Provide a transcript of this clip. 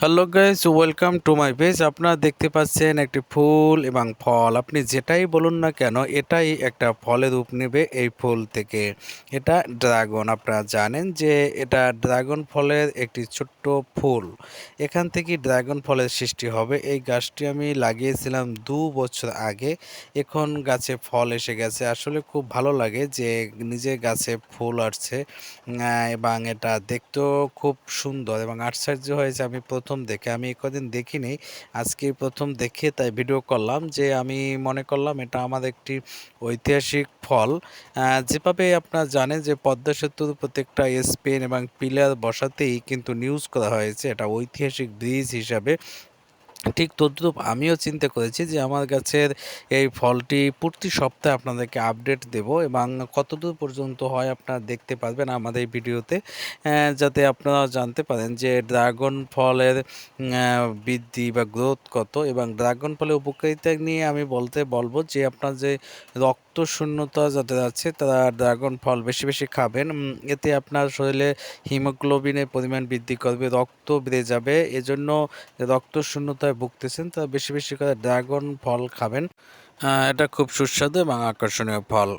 Hello guys welcome to my page আপনারা দেখতে পাচ্ছেন একটি ফুল এবং ফল। আপনি যেটাই বলুন না কেন, এটাই একটা ফলের রূপ নেবে এই ফুল থেকে। এটা ড্রাগন। আপনারা জানেন যে এটা ড্রাগন ফলের একটি ছোট্ট ফুল। এখান থেকে ড্রাগন ফলের সৃষ্টি হবে। এই গাছটি আমি লাগিয়েছিলাম দু বছর আগে। এখন গাছে ফল এসে গেছে। আসলে খুব ভালো লাগে যে নিজে গাছে ফুল আসছে এবং এটা দেখতেও খুব সুন্দর এবং আশ্চর্য হয়েছে। আমি প্রথম দেখে, আমি কদিন দেখিনি আজকে প্রথম দেখে তাই ভিডিও করলাম যে আমি মনে করলাম এটা আমাদের একটি ঐতিহাসিক ফল। যেভাবে আপনারা জানেন যে পদ্মা সেতুর প্রত্যেকটা স্পেন এবং পিলার বসাতেই কিন্তু নিউজ করা হয়েছে, এটা ঐতিহাসিক ব্রিজ হিসাবে। ঠিক তদ্রূপ আমিও চিন্তা করেছি যে আমার গাছের এই ফলটি প্রতি সপ্তাহে আপনাদেরকে আপডেট দেব এবং কতদূর পর্যন্ত হয় আপনারা দেখতে পারবেন আমাদের এই ভিডিওতে যাতে আপনারা জানতে পারেন যে ড্রাগন ফলের বৃদ্ধি বা গ্রোথ কত এবং ড্রাগন ফলের উপকারিতা নিয়ে আমি বলতে বলব যে আপনার যে রক্ত শূন্যতা যাদের আছে, তারা ড্রাগন ফল বেশি বেশি খাবেন। এতে আপনার শরীরে হিমোগ্লোবিনের পরিমাণ বৃদ্ধি করবে, রক্ত বেড়ে যাবে। এজন্য রক্ত শূন্যতায় ভুগতেছেন, তারা বেশি বেশি করে ড্রাগন ফল খাবেন। এটা খুব সুস্বাদু এবং আকর্ষণীয় ফল।